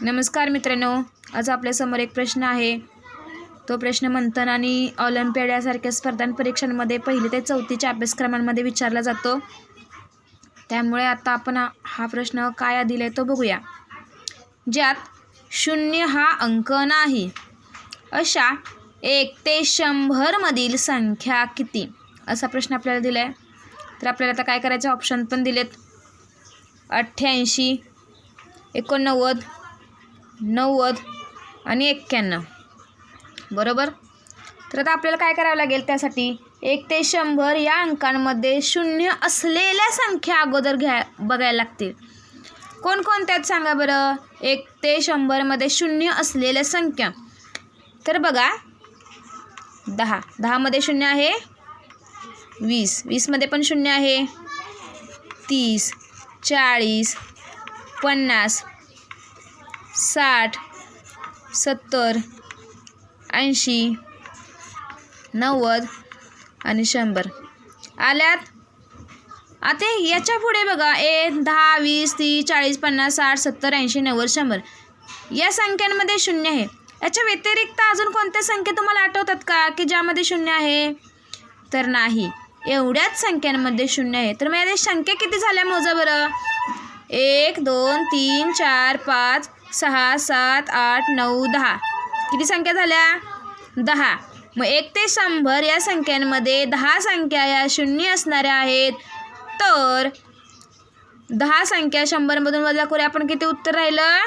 नमस्कार मित्रांनो आज आपल्यासमोर एक प्रश्न आहे. तो प्रश्न मंथन आणि ऑलिम्पियाड यासारख्या स्पर्धा परीक्षांमध्ये पहिली ते चौथीच्या अभ्यासक्रमांमध्ये विचारला जातो. त्यामुळे आता आपण हा- हा प्रश्न काय दिला आहे तो बघूया. ज्यात शून्य हा अंक नाही. अशा एक ते शंभरमधील संख्या किती? असा प्रश्न आपल्याला दिला आहे तर आपल्याला आता काय करायचं? ऑप्शन पण दिलेत. अठ्ठ्याऐंशी एकोणनव्वद नव्वद आणि एक्क्याण्णव. बरोबर? तर आता आपल्याला काय करावं लागेल त्यासाठी? एक ते शंभर या अंकांमध्ये शून्य असलेल्या संख्या अगोदर घ्या बघायला लागतील. कोणकोणत्या आहेत सांगा बरं? एक ते शंभरमध्ये शून्य असलेल्या संख्या. तर बघा दहा. दहामध्ये शून्य आहे वीस. वीसमध्ये पण शून्य आहे तीस चाळीस पन्नास साठ सत्तर ऐंशी नव्वद आणि शंभर. आल्यात? आता याच्यापुढे बघा. ए दहा वीस तीस चाळीस पन्नास साठ सत्तर ऐंशी नव्वद शंभर. या संख्यांमध्ये शून्य आहे. याच्या व्यतिरिक्त अजून कोणत्या संख्या तुम्हाला आठवतात का? की ज्यामध्ये शून्य आहे? तर नाही. एवढ्याच संख्यांमध्ये शून्य आहे. तर मग या संख्या किती झाल्या मोजा बरं? एक दोन तीन चार पाच सहा सात आठ नऊ दहा. किती संख्या झाल्या? दहा. मग एक ते शंभर या संख्यांमध्ये दहा संख्या या शून्य असणाऱ्या आहेत. तर दहा संख्या शंभरमधून वजा करूया. आपण किती उत्तर राहिलं?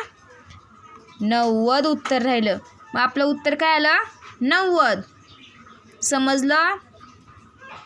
नव्वद उत्तर राहिलं. मग आपलं उत्तर काय आलं? नव्वद. समजलं?